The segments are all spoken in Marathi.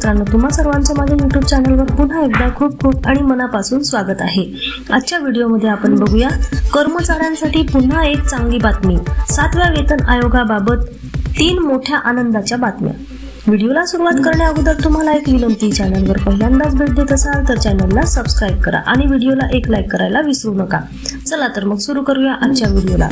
मित्रांनो तुम्हा सर्वांचं माझ्या युट्यूब चॅनलवर पुन्हा एकदा खूप खूप आणि मनापासून स्वागत आहे. आजच्या व्हिडिओमध्ये आपण बघूया कर्मचाऱ्यांसाठी पुन्हा एक चांगली बातमी. सातव्या वेतन आयोगाबाबत तीन मोठ्या आनंदाच्या बातम्या. व्हिडिओला सुरुवात करण्या अगोदर तुम्हाला एक विनंती चॅनलवर पहिल्यांदाच भेट देत असाल तर चॅनलला सबस्क्राईब करा आणि व्हिडिओला एक लाईक करायला विसरू नका. चला तर मग सुरू करूया आजच्या व्हिडिओला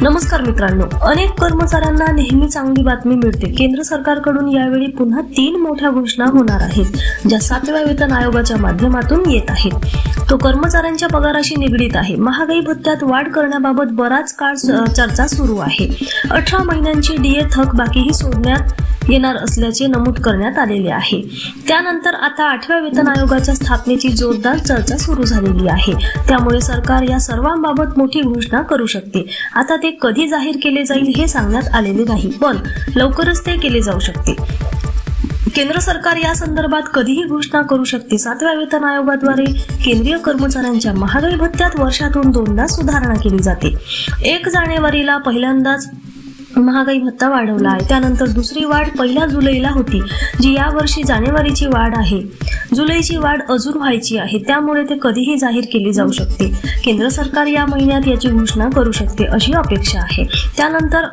नमस्कार मित्रांनो. अनेक कर्मचाऱ्यांना नेहमी चांगली बातमी मिळते. केंद्र सरकारकडून यावेळी पुन्हा तीन मोठ्या घोषणा होणार आहेत ज्या सातव्या वेतन आयोगाच्या माध्यमातून येत आहेत. तो कर्मचाऱ्यांच्या पगाराशी निगडीत आहे. महागाई भत्त्यात वाढ करण्याबाबत बराच काळ च- चर्चा सुरू आहे. अठरा महिन्यांची डीए थकबाकीही सोडण्यात येणार असल्याचे नमूद करण्यात आलेले आहे. त्यानंतर आता आठव्या वेतन आयोगाच्या स्थापनेची जोरदार चर्चा सुरू झालेली आहे. त्यामुळे सरकार या सर्वांबाबत मोठी घोषणा करू शकते. आता ते कधी जाहीर केले जाईल हे सांगण्यात आलेले नाही पण लवकरच ते केले जाऊ शकते. केंद्र सरकार या संदर्भात कधीही घोषणा करू शकते. सातव्या वेतन आयोगाद्वारे केंद्रीय कर्मचाऱ्यांच्या महागाई भत्त्यात वर्षातून दोनदा सुधारणा केली जाते. एक जानेवारीला पहिल्यांदाच महागाई भत्ता वाढवला आहे. त्यानंतर दुसरी वाढ पहिल्या जुलैला होती जी यावर्षी जानेवारीची वाढ आहे. जुलैची वाढ अजून व्हायची आहे त्यामुळे ते कधीही जाहीर केली जाऊ शकते. केंद्र सरकार या महिन्यात याची घोषणा करू शकते अशी अपेक्षा आहे. त्यानंतर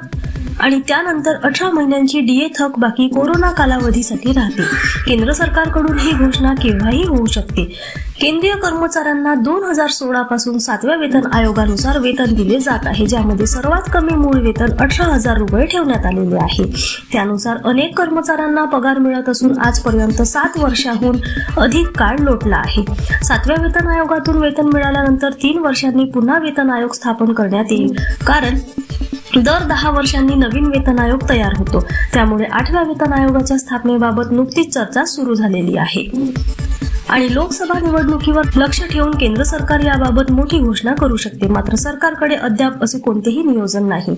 आणि त्यानंतर अठरा महिन्यांची डीए थक बाकी कोरोना कालावधीसाठी राहते. केंद्र सरकारकडून ही घोषणा केव्हाही होऊ शकते. केंद्रीय कर्मचाऱ्यांना दोन हजार सोळा पासून सातव्या वेतन आयोगानुसार वेतन दिले जात आहे ज्यामध्ये सर्वात कमी मूळ वेतन अठरा हजार रुपये ठेवण्यात आलेले आहे. त्यानुसार अनेक कर्मचाऱ्यांना पगार मिळत असून आजपर्यंत सात वर्षाहून अधिक काळ लोटला आहे. सातव्या वेतन आयोगातून वेतन मिळाल्यानंतर तीन वर्षांनी पुन्हा वेतन आयोग स्थापन करण्यात येईल. कारण दर दहा वर्षांनी नवीन वेतन आयोग तयार होतो. त्यामुळे आठव्या वेतन आयोगाच्या स्थापनेबाबत नुकतीच चर्चा सुरू झालेली आहे. आणि लोकसभा निवडणुकीवर लक्ष ठेवून केंद्र सरकार याबाबत मोठी घोषणा करू शकते. मात्र सरकारकडे अद्याप असे कोणतेही नियोजन नाही.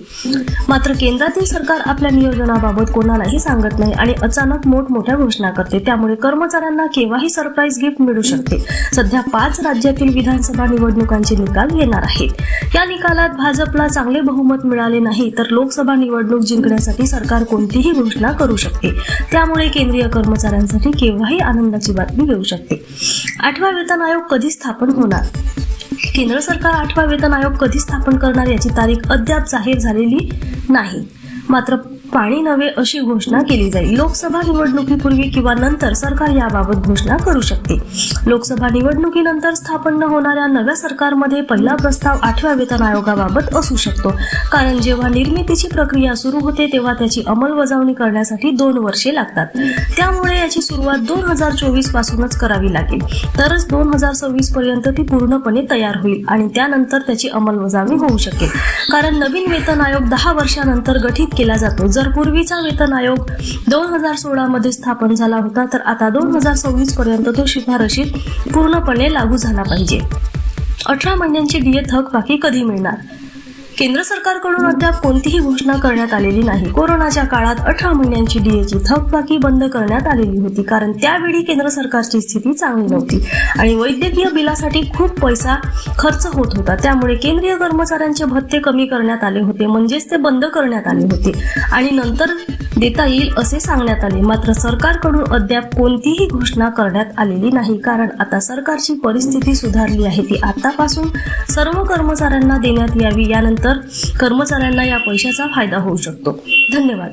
मात्र केंद्रातील सरकार आपल्या नियोजनाबाबत कोणालाही सांगत नाही आणि अचानक मोठमोठ्या घोषणा करते. त्यामुळे कर्मचाऱ्यांना केव्हाही सरप्राईज गिफ्ट मिळू शकते. सध्या पाच राज्यातील विधानसभा निवडणुकांचे निकाल येणार आहेत. या निकालात भाजपला चांगले बहुमत मिळाले नाही तर लोकसभा निवडणूक जिंकण्यासाठी सरकार कोणतीही घोषणा करू शकते. त्यामुळे केंद्रीय कर्मचाऱ्यांसाठी केव्हाही आनंदाची बातमी येऊ शकते. आठवा वेतन आयोग कधी स्थापन होणार? केंद्र सरकार आठवा वेतन आयोग कधी स्थापन करणार याची तारीख अद्याप जाहीर झालेली नाही. मात्र पाणी नव्हे अशी घोषणा केली जाईल. लोकसभा निवडणुकीपूर्वी किंवा नंतर सरकार याबाबत घोषणा करू शकते. लोकसभा निवडणुकीनंतर स्थापन न होणाऱ्या नव्या सरकारमध्ये पहिला प्रस्ताव आठव्या वेतन आयोगाबाबत असू शकतो. कारण जेव्हा निर्मितीची प्रक्रिया सुरू होते तेव्हा त्याची अंमलबजावणी करण्यासाठी दोन वर्षे लागतात. त्यामुळे याची सुरुवात दोन हजार चोवीस पासूनच करावी लागेल. तरच दोन हजार सव्वीस पर्यंत ती पूर्णपणे तयार होईल आणि त्यानंतर त्याची अंमलबजावणी होऊ शकेल. कारण नवीन वेतन आयोग दहा वर्षानंतर गठीत केला जातो. जर पूर्वीचा वेतन आयोग दोन हजार सोळा मध्ये स्थापन झाला होता तर आता दोन हजार सव्वीस पर्यंत तो शिफारशीत पूर्णपणे लागू झाला पाहिजे. अठरा महिन्यांची डीए थक बाकी कधी मिळणार? केंद्र सरकारकडून अद्याप कोणतीही घोषणा करण्यात आलेली नाही. कोरोनाच्या काळात अठरा महिन्यांची डीएची थकबाकी बंद करण्यात आलेली होती. कारण त्यावेळी केंद्र सरकारची स्थिती चांगली नव्हती. आणि वैद्यकीय बिलासाठी खूप पैसा खर्च होत होता. त्यामुळे केंद्रीय कर्मचाऱ्यांचे भत्ते कमी करण्यात आले होते. म्हणजेच ते बंद करण्यात आले होते. आणि नंतर देता येईल असे सांगण्यात आले. मात्र सरकारकडून अद्याप कोणतीही घोषणा करण्यात आलेली नाही. कारण आता सरकारची परिस्थिती सुधारली आहे. ती आतापासून सर्व कर्मचाऱ्यांना देण्यात यावी. यानंतर कर्मचाऱ्यांना या पैशाचा फायदा होऊ शकतो. धन्यवाद.